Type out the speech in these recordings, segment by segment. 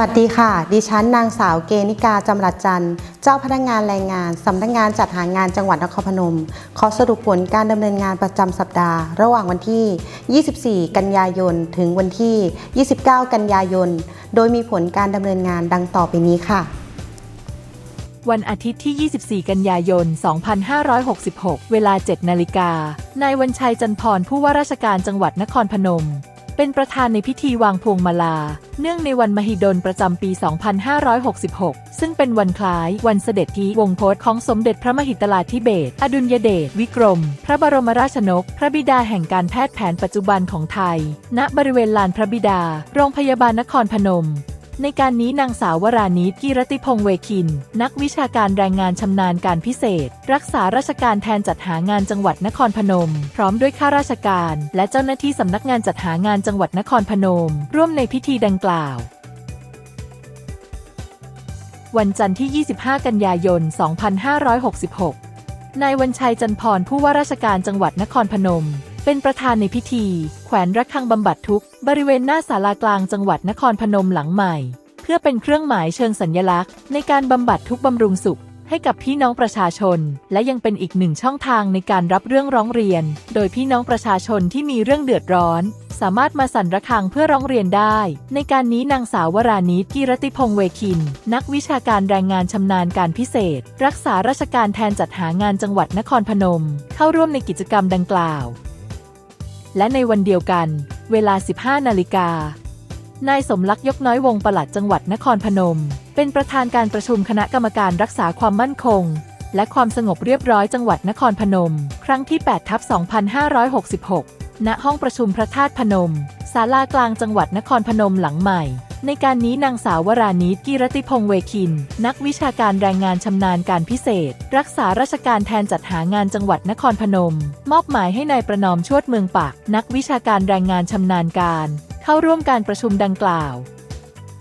วัสดีค่ะ ดิฉันนางสาวเกณิกาจำรัดจันทร์ เจ้าพนักงานแรงงาน สำนักงานจัดหางานจังหวัดนครพนม ขอสรุปผลการดำเนินงานประจำสัปดาห์ ระหว่างวันที่ 24 กันยายน ถึงวันที่ 29 กันยายน โดยมีผลการดำเนินงานดังต่อไปนี้ค่ะ วันอาทิตย์ที่ 24 กันยายน 2566 เวลา 7 นาฬิกานายวันชัยจันทร์พรผู้ว่าราชการจังหวัดนครพนม เป็นประธานในพิธีวางพวงมาลา เนื่องในวันมหิดลประจำปี 2566 ซึ่งเป็นวันคล้ายวันเสด็จที่วงโพธของสมเด็จพระมหิตลาธิเบศอดุลยเดชวิกรม พระบรมราชนก พระบิดาแห่งการแพทย์แผนปัจจุบันของไทย ณบริเวณลานพระบิดา โรงพยาบาลนครพนม ในการนี้นางสาววรานิตกิรติพงษ์เวคิน นักวิชาการแรงงานชำนาญการพิเศษ รักษาราชการแทนจัดหางานจังหวัดนครพนม พร้อมด้วยข้าราชการ และเจ้าหน้าที่สำนักงานจัดหางานจังหวัดนครพนม ร่วมในพิธีดังกล่าววันจันทร์ที่ 25 กันยายน 2566 นายวันชัยจันพรผู้ว่าราชการจังหวัดนครพนม เป็นประธานในพิธี แขวนระฆังบำบัดทุกข์บริเวณหน้าศาลากลางจังหวัดนครพนมหลังใหม่ เพื่อเป็นเครื่องหมายเชิงสัญลักษณ์ ในการบำบัดทุกข์บำรุงสุข ให้กับพี่น้องประชาชน และยังเป็นอีกหนึ่งช่องทางในการรับเรื่องร้องเรียน โดยพี่น้องประชาชนที่มีเรื่องเดือดร้อน สามารถมาสั่นระฆังเพื่อร้องเรียนได้ ในการนี้นางสาววรานิตกิรติพงษ์เวคิน นักวิชาการแรงงานชำนาญการพิเศษ รักษาราชการแทนจัดหางานจังหวัดนครพนม เข้าร่วมในกิจกรรมดังกล่าว และในวันเดียวกัน เวลา 15 นาฬิกานายสมลักษ์ยกน้อยวงศ์ปลัดจังหวัดนครพนม เป็นประธานการประชุมคณะกรรมการรักษาความมั่นคง และความสงบเรียบร้อยจังหวัดนครพนม ครั้งที่ 8 ทับ 2566 ณ ห้องประชุมพระธาตุพนม ศาลากลางจังหวัดนครพนมหลังใหม่ ในการนี้นางสาววรานิตกิรติพงษ์เวคิน นักวิชาการแรงงานชำนาญการพิเศษ รักษาราชการแทนจัดหางานจังหวัดนครพนม มอบหมายให้นายประนอมชวดเมืองปาก นักวิชาการแรงงานชำนาญการ เข้าร่วมการประชุมดังกล่าว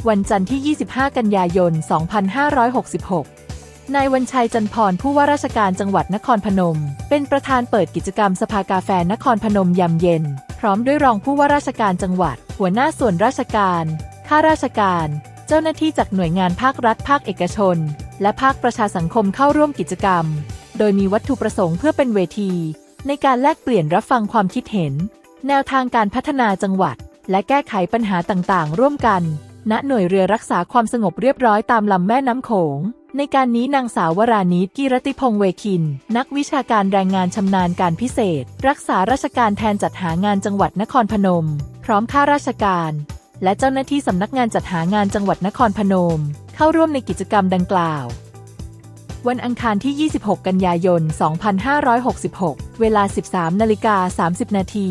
วันจันทร์ที่ 25 กันยายน 2566นายวันชัยจันพรผู้ว่าราชการจังหวัดนครพนม เป็นประธานเปิดกิจกรรมสภากาแฟนครพนมยามเย็น พร้อมด้วยรองผู้ว่าราชการจังหวัด หัวหน้าส่วนราชการ ข้าราชการ เจ้าหน้าที่จากหน่วยงานภาครัฐ ภาคเอกชน และภาคประชาสังคมเข้าร่วมกิจกรรม โดยมีวัตถุประสงค์เพื่อเป็นเวที ในการแลกเปลี่ยนรับฟังความคิดเห็น แนวทางการพัฒนาจังหวัด และแก้ไขปัญหาต่างๆ ร่วมกัน ณ หน่วยเรือรักษาความสงบเรียบร้อยตามลำแม่น้ำโขงในการนี้นางสาววรานิตกิรติพงษ์เวคิน นักวิชาการแรงงานชำนาญการพิเศษ รักษาราชการแทนจัดหางานจังหวัดนครพนม พร้อมข้าราชการ และเจ้าหน้าที่สำนักงานจัดหางานจังหวัดนครพนม เข้าร่วมในกิจกรรมดังกล่าว วันอังคารที่ 26 กันยายน 2566 เวลา 13 นาฬิกา 30 นาที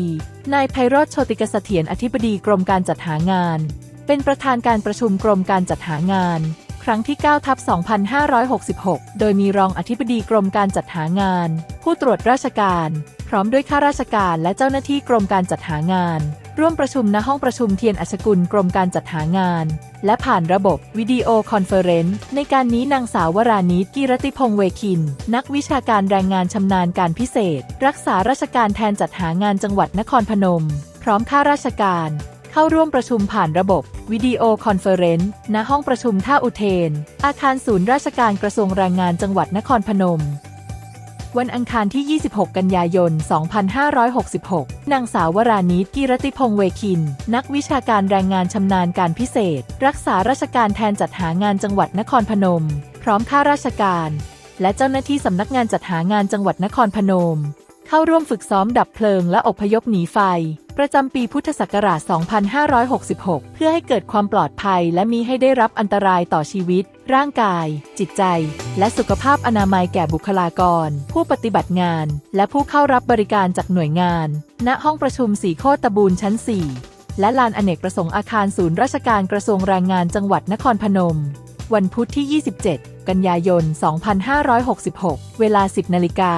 นายไพโรธโชติกเสถียรอธิบดีกรมการจัดหางาน เป็นประธานการประชุมกรมการจัดหางาน ครั้งที่9ทับ2566 โดยมีรองอธิบดีกรมการจัดหางาน ผู้ตรวจราชการ พร้อมด้วยข้าราชการและเจ้าหน้าที่กรมการจัดหางาน ร่วมประชุมณห้องประชุมเทียนอัชกุลกรมการจัดหางาน และผ่านระบบวิดีโอคอนเฟอเรนซ์ในการนี้นางสาววรานิตกิรติพงษ์เวคิน นักวิชาการแรงงานชำนาญการพิเศษ รักษาราชการแทนจัดหางานจังหวัดนครพนม พร้อมข้าราชการ เข้าร่วมประชุมผ่านระบบวิดีโอคอนเฟอเรนซ์ณห้องประชุมท่าอุเทน อาคารศูนย์ราชการกระทรวงแรงงานจังหวัดนครพนม วันอังคารที่ 26 กันยายน 2566 นางสาววรานิตกิรติพงษ์เวคิน นักวิชาการแรงงานชำนาญการพิเศษ รักษาราชการแทนจัดหางานจังหวัดนครพนม พร้อมข้าราชการ และเจ้าหน้าที่สำนักงานจัดหางานจังหวัดนครพนม เข้าร่วมฝึกซ้อมดับเพลิงและอพยพหนีไฟ ประจำปีพุทธศักราช 2566 เพื่อให้เกิดความปลอดภัย และมีให้ได้รับอันตรายต่อชีวิต ร่างกาย จิตใจ และสุขภาพอนามัยแก่บุคลากร ผู้ปฏิบัติงาน และผู้เข้ารับบริการจากหน่วยงาน ณ ห้องประชุมสีโคตบูนชั้น 4 และลานอเนกประสงค์อาคารศูนย์ราชการกระทรวงแรงงานจังหวัดนครพนม วันพุธที่ 27 กันยายน 2566 เวลา 10นาฬิกา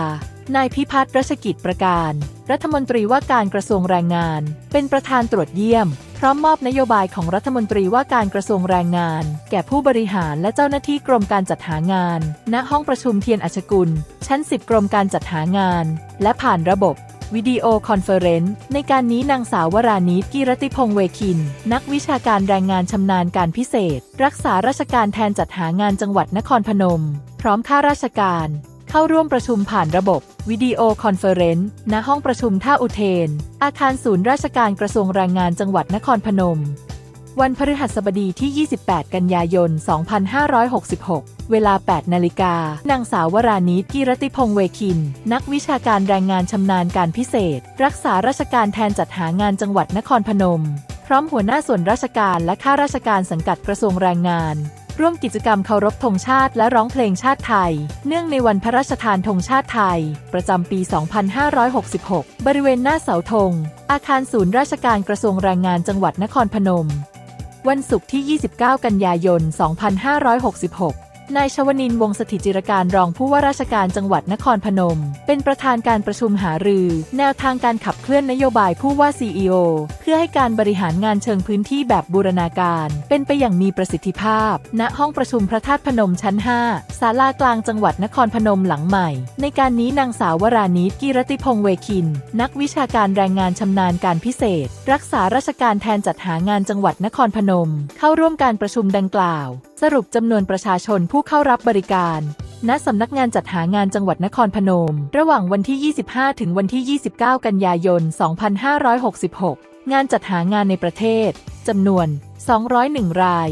นายพิพัฒน์รัชกิจประการ รัฐมนตรีว่าการกระทรวงแรงงาน เป็นประธานตรวจเยี่ยม พร้อมมอบนโยบายของรัฐมนตรีว่าการกระทรวงแรงงาน แก่ผู้บริหารและเจ้าหน้าที่กรมการจัดหางาน ณ ห้องประชุมเทียนอัชกุล ชั้น 10 กรมการจัดหางาน และผ่านระบบวิดีโอคอนเฟอเรนซ์ในการนี้นางสาววรานิชกิรติพงษ์เวคิน นักวิชาการแรงงานชำนาญการพิเศษ รักษาราชการแทนจัดหางานจังหวัดนครพนม พร้อมข้าราชการ เข้าร่วมประชุมผ่านระบบ วิดีโอคอนเฟอเรนซ์ณห้องประชุมท่าอุเทน อาคารศูนย์ราชการกระทรวงแรงงานจังหวัดนครพนม วันพฤหัสบดีที่ 28 กันยายน 2566 เวลา 8 นาฬิกา นางสาววรานิชกิรติพงษ์เวคิน นักวิชาการแรงงานชำนาญการพิเศษ รักษาราชการแทนจัดหางานจังหวัดนครพนม พร้อมหัวหน้าส่วนราชการและข้าราชการสังกัดกระทรวงแรงงาน ร่วมกิจกรรมเคารพธงชาติและร้องเพลงชาติไทย เนื่องในวันพระราชทานธงชาติไทย ประจำปี 2566 บริเวณหน้าเสาธง อาคารศูนย์ราชการกระทรวงแรงงานจังหวัดนครพนม วันศุกร์ที่ 29 กันยายน 2566 นายชวนินวงสถิตจิรการรองผู้ว่าราชการจังหวัดนครพนม เป็นประธานการประชุมหารือ แนวทางการขับเคลื่อนนโยบายผู้ว่า CEO เพื่อให้การบริหารงานเชิงพื้นที่แบบบูรณาการ เป็นไปอย่างมีประสิทธิภาพ ณห้องประชุมพระธาตุพนมชั้น 5 ศาลากลางจังหวัดนครพนมหลังใหม่ ในการนี้นางสาววรานิชกิรติพงษ์เวคิน นักวิชาการแรงงานชำนาญการพิเศษ รักษาราชการแทนจัดหางานจังหวัดนครพนม เข้าร่วมการประชุมดังกล่าว สรุปจำนวนประชาชนผู้เข้ารับบริการ ณ สำนักงานจัดหางานจังหวัดนครพนม ระหว่างวันที่ 25 ถึงวันที่ 29 กันยายน 2566 งานจัดหางานในประเทศ จำนวน 201 ราย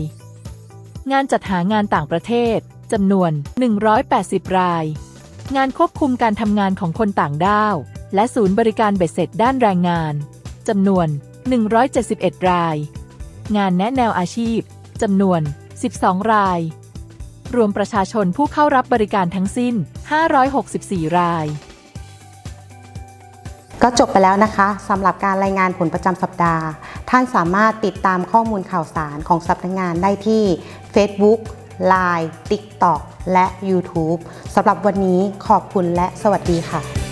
งานจัดหางานต่างประเทศ จำนวน 180 ราย งานควบคุมการทำงานของคนต่างด้าว และศูนย์บริการเบ็ดเสร็จด้านแรงงาน จำนวน 171 ราย งานแนะแนวอาชีพ จำนวน 12 ราย รวมประชาชนผู้เข้ารับบริการทั้งสิ้น 564 ราย ก็จบไปแล้วนะคะสำหรับการรายงานผลประจำสัปดาห์ ท่านสามารถติดตามข้อมูลข่าวสารของสำนักงานได้ที่ Facebook Line TikTok และ YouTube สำหรับวันนี้ขอบคุณและสวัสดีค่ะ